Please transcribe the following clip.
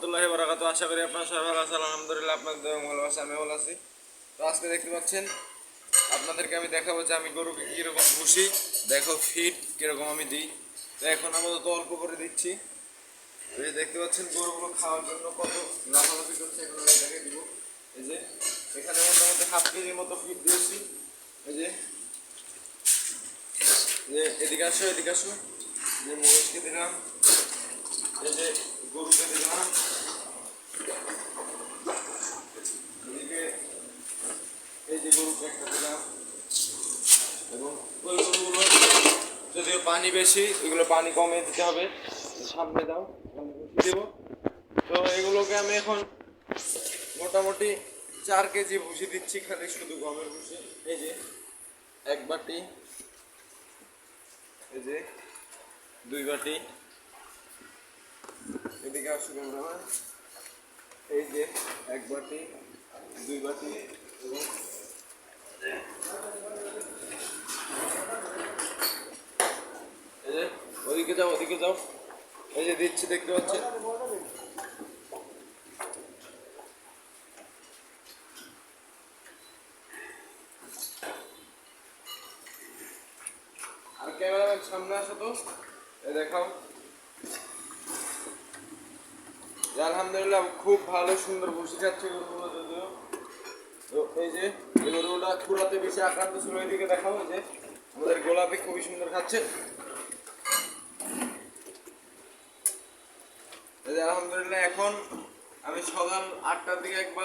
রহমতুল্লাহি বারাকাতু আশা করি আপনার সবাই ভালো আছেন, আলহামদুলিল্লাহ আপনাদের দোয়া ভালোবাসা আমি ভালো আছি। তো আজকে দেখতে পাচ্ছেন, আপনাদেরকে আমি দেখাবো যে আমি গরুকে কীরকম ভুসি দেখো ফিট কীরকম আমি দিই। তো এখন আপাতত অল্প করে দিচ্ছি। এই যে দেখতে পাচ্ছেন, গরুগুলো খাওয়ার জন্য কত লাফালাফি করছে, এগুলো দেখে দিব। এই যে, এখানে মোটামুটি হাফ কেজির মতো ফিট দিয়েছি। এই যে যে এদিকে আসো এদিকে আসো। যে মহিষকে দিলাম। এই যে গরুকে দিলাম এদিকে এই যে গরুকে একটা এবং যদিও পানি বেশি ওইগুলো পানি কমে দিতে হবে। সামনে দাও দেবো। তো এগুলোকে আমি এখন মোটামুটি চার কেজি ভুসি দিচ্ছি, খালি শুধু গমের ভুসি এই যে, এক বাটি। এই যে, দুই বাটি। এদিকে আসুন আমরা। এই যে, এক বাটি, দুই বাটি এবং ওদিকে যাও ওদিকে যাও। এই যে দিচ্ছি, দেখতে পাচ্ছেন আর ক্যামেরাম্যান সামনে আসো তো। এই দেখাও। আলহামদুলিল্লাহ, খুব ভালো, সুন্দর বসে যাচ্ছে এই যে গরুগুলা খুঁড়াতে বেশি আক্রান্ত ছিল, এদিকে এই যে, আমাদের গোলাপি খুবই সুন্দর খাচ্ছে। আলহামদুলিল্লাহ, এখন আমি সকাল আটটার দিকে একবার